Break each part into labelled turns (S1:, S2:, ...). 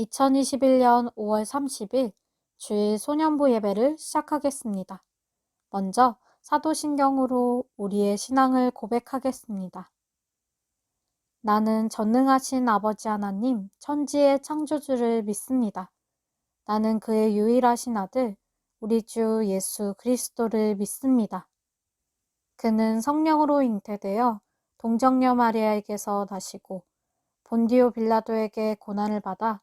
S1: 2021년 5월 30일 주일 소년부 예배를 시작하겠습니다. 먼저 사도신경으로 우리의 신앙을 고백하겠습니다. 나는 전능하신 아버지 하나님, 천지의 창조주를 믿습니다. 나는 그의 유일하신 아들, 우리 주 예수 그리스도를 믿습니다. 그는 성령으로 잉태되어 동정녀 마리아에게서 나시고 본디오 빌라도에게 고난을 받아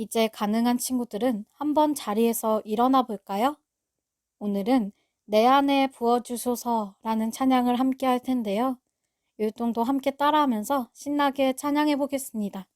S1: 이제 가능한 친구들은 한번 자리에서 일어나 볼까요? 오늘은 내 안에 부어주소서라는 찬양을 함께 할 텐데요. 율동도 함께 따라하면서 신나게 찬양해 보겠습니다.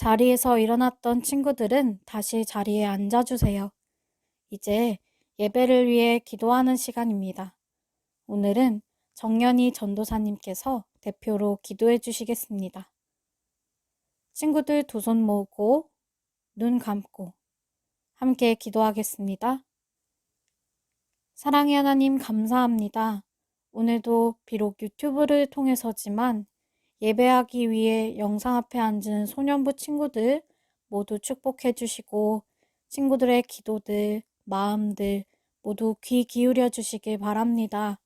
S1: 자리에서 일어났던 친구들은 다시 자리에 앉아주세요. 이제 예배를 위해 기도하는 시간입니다. 오늘은 정연희 전도사님께서 대표로 기도해 주시겠습니다. 친구들 두 손 모으고 눈 감고 함께 기도하겠습니다. 사랑의 하나님 감사합니다. 오늘도 비록 유튜브를 통해서지만 예배하기 위해 영상 앞에 앉은 소년부 친구들 모두 축복해 주시고 친구들의 기도들, 마음들 모두 귀 기울여 주시길 바랍니다.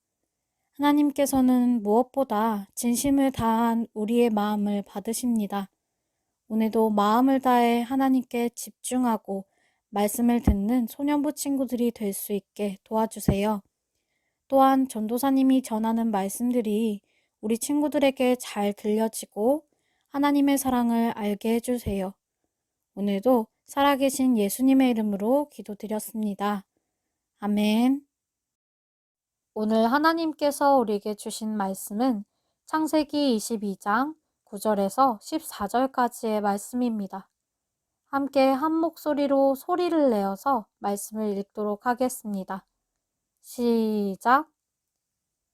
S1: 하나님께서는 무엇보다 진심을 다한 우리의 마음을 받으십니다. 오늘도 마음을 다해 하나님께 집중하고 말씀을 듣는 소년부 친구들이 될 수 있게 도와주세요. 또한 전도사님이 전하는 말씀들이 우리 친구들에게 잘 들려지고 하나님의 사랑을 알게 해주세요. 오늘도 살아계신 예수님의 이름으로 기도드렸습니다. 아멘. 오늘 하나님께서 우리에게 주신 말씀은 창세기 22장 9절에서 14절까지의 말씀입니다. 함께 한 목소리로 소리를 내어서 말씀을 읽도록 하겠습니다. 시작.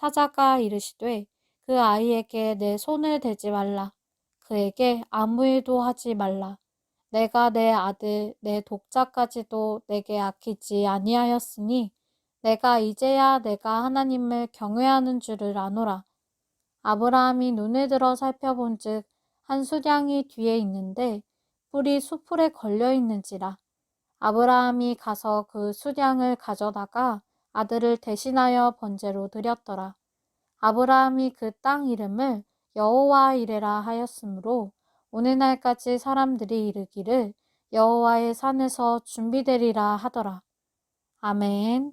S1: 사자가 이르시되 그 아이에게 내 손을 대지 말라 그에게 아무 일도 하지 말라 내가 내 아들 내 독자까지도 내게 아끼지 아니하였으니 내가 이제야 내가 하나님을 경외하는 줄을 아노라. 아브라함이 눈을 들어 살펴본즉 한 수량이 뒤에 있는데 뿔이 수풀에 걸려 있는지라. 아브라함이 가서 그 수량을 가져다가 아들을 대신하여 번제로 드렸더라. 아브라함이 그 땅 이름을 여호와 이레라 하였으므로 오늘날까지 사람들이 이르기를 여호와의 산에서 준비되리라 하더라. 아멘.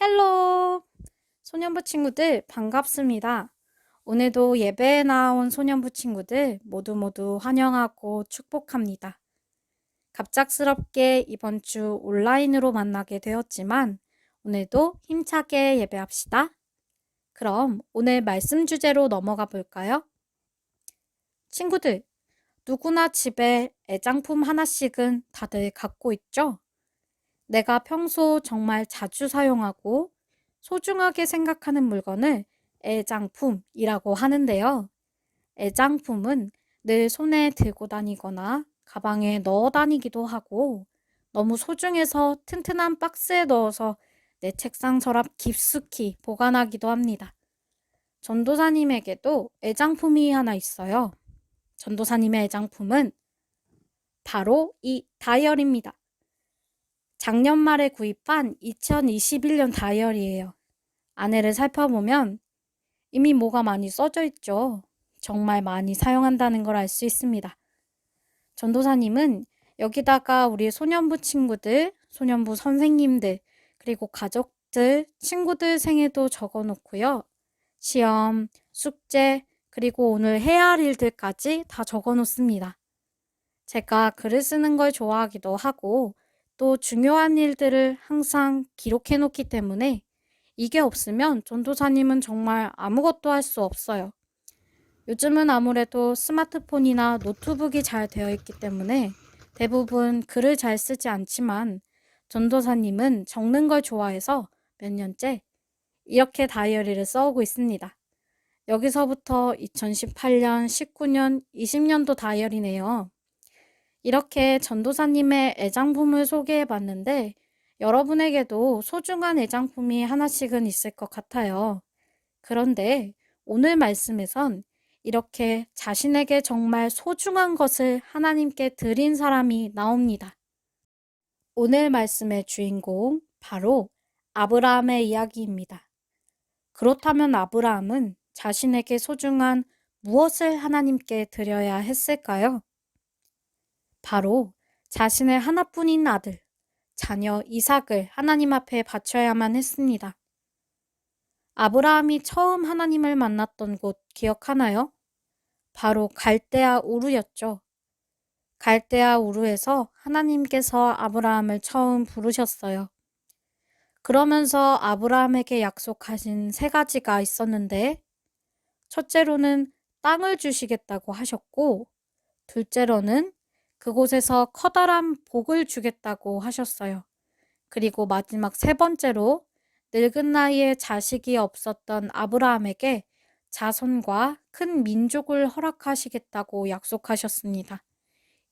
S1: 샬롬! 소년부 친구들 반갑습니다. 오늘도 예배에 나온 소년부 친구들 모두 모두 환영하고 축복합니다. 갑작스럽게 이번 주 온라인으로 만나게 되었지만 오늘도 힘차게 예배합시다. 그럼 오늘 말씀 주제로 넘어가 볼까요? 친구들, 누구나 집에 애장품 하나씩은 다들 갖고 있죠? 내가 평소 정말 자주 사용하고 소중하게 생각하는 물건을 애장품이라고 하는데요. 애장품은 늘 손에 들고 다니거나 가방에 넣어 다니기도 하고 너무 소중해서 튼튼한 박스에 넣어서 내 책상 서랍 깊숙이 보관하기도 합니다. 전도사님에게도 애장품이 하나 있어요. 전도사님의 애장품은 바로 이 다이어리입니다. 작년 말에 구입한 2021년 다이어리예요. 안에를 살펴보면 이미 뭐가 많이 써져 있죠. 정말 많이 사용한다는 걸 알 수 있습니다. 전도사님은 여기다가 우리 소년부 친구들, 소년부 선생님들, 그리고 가족들, 친구들 생일도 적어 놓고요. 시험, 숙제, 그리고 오늘 해야 할 일들까지 다 적어 놓습니다. 제가 글을 쓰는 걸 좋아하기도 하고 또 중요한 일들을 항상 기록해 놓기 때문에 이게 없으면 전도사님은 정말 아무것도 할 수 없어요. 요즘은 아무래도 스마트폰이나 노트북이 잘 되어 있기 때문에 대부분 글을 잘 쓰지 않지만 전도사님은 적는 걸 좋아해서 몇 년째 이렇게 다이어리를 써오고 있습니다. 여기서부터 2018년, 19년, 20년도 다이어리네요. 이렇게 전도사님의 애장품을 소개해 봤는데 여러분에게도 소중한 애장품이 하나씩은 있을 것 같아요. 그런데 오늘 말씀에선 이렇게 자신에게 정말 소중한 것을 하나님께 드린 사람이 나옵니다. 오늘 말씀의 주인공 바로 아브라함의 이야기입니다. 그렇다면 아브라함은 자신에게 소중한 무엇을 하나님께 드려야 했을까요? 바로 자신의 하나뿐인 아들, 자녀 이삭을 하나님 앞에 바쳐야만 했습니다. 아브라함이 처음 하나님을 만났던 곳 기억하나요? 바로 갈대아 우르였죠. 갈대아 우르에서 하나님께서 아브라함을 처음 부르셨어요. 그러면서 아브라함에게 약속하신 세 가지가 있었는데, 첫째로는 땅을 주시겠다고 하셨고, 둘째로는 그곳에서 커다란 복을 주겠다고 하셨어요. 그리고 마지막 세 번째로 늙은 나이에 자식이 없었던 아브라함에게 자손과 큰 민족을 허락하시겠다고 약속하셨습니다.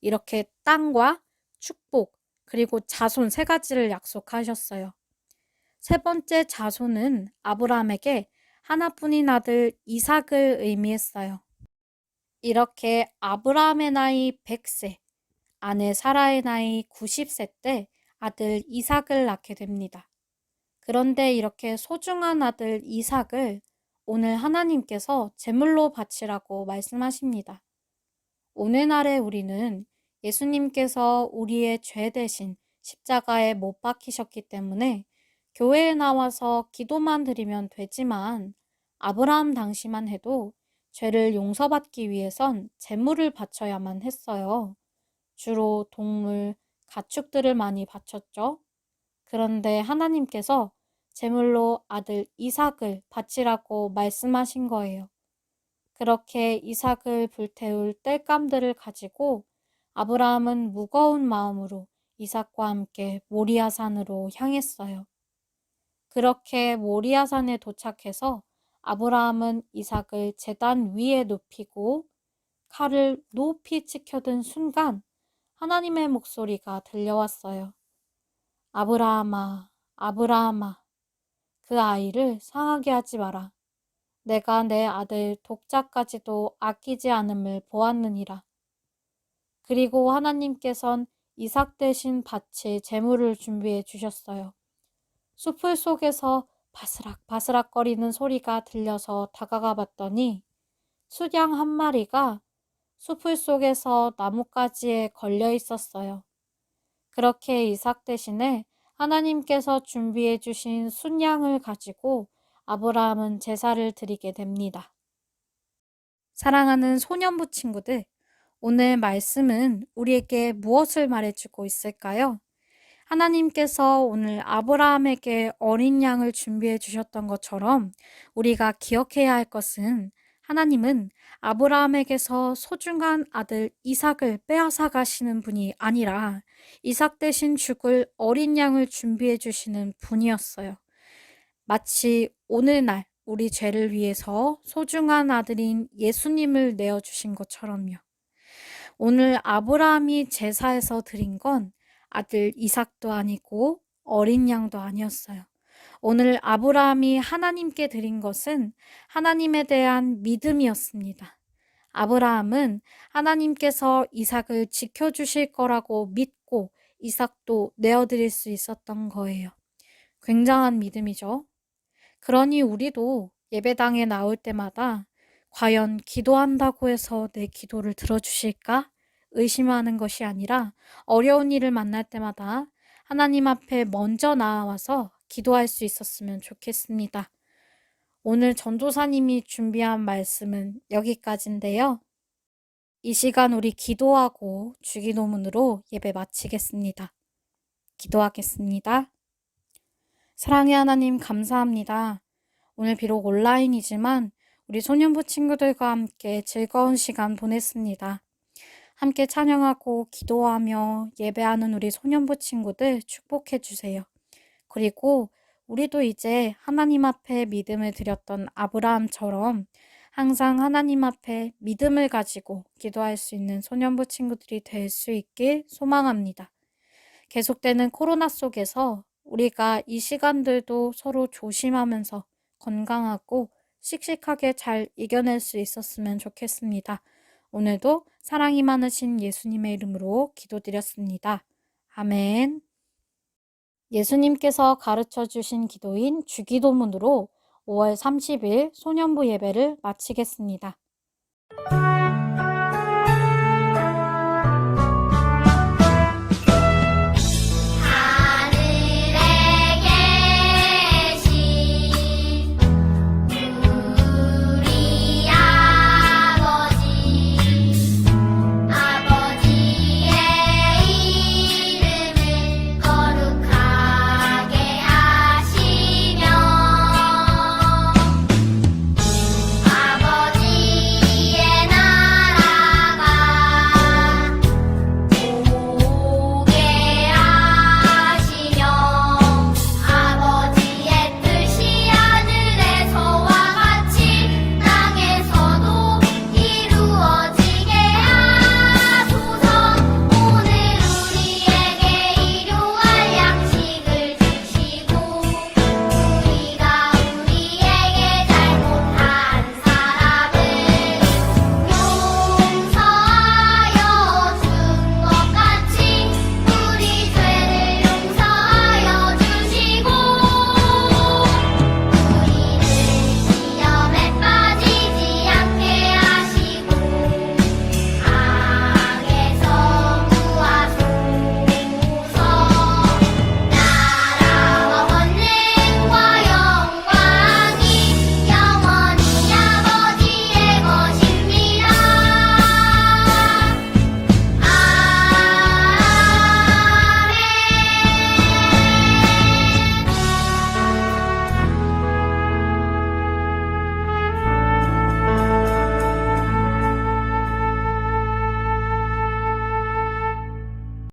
S1: 이렇게 땅과 축복, 그리고 자손 세 가지를 약속하셨어요. 세 번째 자손은 아브라함에게 하나뿐인 아들 이삭을 의미했어요. 이렇게 아브라함의 나이 100세, 아내 사라의 나이 90세 때 아들 이삭을 낳게 됩니다. 그런데 이렇게 소중한 아들 이삭을 오늘 하나님께서 제물로 바치라고 말씀하십니다. 오늘날에 우리는 예수님께서 우리의 죄 대신 십자가에 못 박히셨기 때문에 교회에 나와서 기도만 드리면 되지만 아브라함 당시만 해도 죄를 용서받기 위해선 제물을 바쳐야만 했어요. 주로 동물, 가축들을 많이 바쳤죠. 그런데 하나님께서 제물로 아들 이삭을 바치라고 말씀하신 거예요. 그렇게 이삭을 불태울 땔감들을 가지고 아브라함은 무거운 마음으로 이삭과 함께 모리아산으로 향했어요. 그렇게 모리아산에 도착해서 아브라함은 이삭을 제단 위에 눕히고 칼을 높이 치켜든 순간 하나님의 목소리가 들려왔어요. 아브라함아, 아브라함아, 그 아이를 상하게 하지 마라. 내가 내 아들 독자까지도 아끼지 않음을 보았느니라. 그리고 하나님께선 이삭 대신 바칠 제물을 준비해 주셨어요. 숲을 속에서 바스락 바스락거리는 소리가 들려서 다가가 봤더니 수양 한 마리가 숲을 속에서 나뭇가지에 걸려 있었어요. 그렇게 이삭 대신에 하나님께서 준비해 주신 순양을 가지고 아브라함은 제사를 드리게 됩니다. 사랑하는 소년부 친구들, 오늘 말씀은 우리에게 무엇을 말해주고 있을까요? 하나님께서 오늘 아브라함에게 어린 양을 준비해 주셨던 것처럼 우리가 기억해야 할 것은 하나님은 아브라함에게서 소중한 아들 이삭을 빼앗아 가시는 분이 아니라 이삭 대신 죽을 어린 양을 준비해 주시는 분이었어요. 마치 오늘날 우리 죄를 위해서 소중한 아들인 예수님을 내어 주신 것처럼요. 오늘 아브라함이 제사에서 드린 건 아들 이삭도 아니고 어린 양도 아니었어요. 오늘 아브라함이 하나님께 드린 것은 하나님에 대한 믿음이었습니다. 아브라함은 하나님께서 이삭을 지켜주실 거라고 믿고 이삭도 내어드릴 수 있었던 거예요. 굉장한 믿음이죠. 그러니 우리도 예배당에 나올 때마다 과연 기도한다고 해서 내 기도를 들어주실까? 의심하는 것이 아니라 어려운 일을 만날 때마다 하나님 앞에 먼저 나와서 기도할 수 있었으면 좋겠습니다. 오늘 전도사님이 준비한 말씀은 여기까지인데요. 이 시간 우리 기도하고 주기도문으로 예배 마치겠습니다. 기도하겠습니다. 사랑의 하나님 감사합니다. 오늘 비록 온라인이지만 우리 소년부 친구들과 함께 즐거운 시간 보냈습니다. 함께 찬양하고 기도하며 예배하는 우리 소년부 친구들 축복해 주세요. 그리고 우리도 이제 하나님 앞에 믿음을 드렸던 아브라함처럼 항상 하나님 앞에 믿음을 가지고 기도할 수 있는 소년부 친구들이 될 수 있길 소망합니다. 계속되는 코로나 속에서 우리가 이 시간들도 서로 조심하면서 건강하고 씩씩하게 잘 이겨낼 수 있었으면 좋겠습니다. 오늘도 사랑이 많으신 예수님의 이름으로 기도드렸습니다. 아멘. 예수님께서 가르쳐 주신 기도인 주기도문으로 5월 30일 소년부 예배를 마치겠습니다.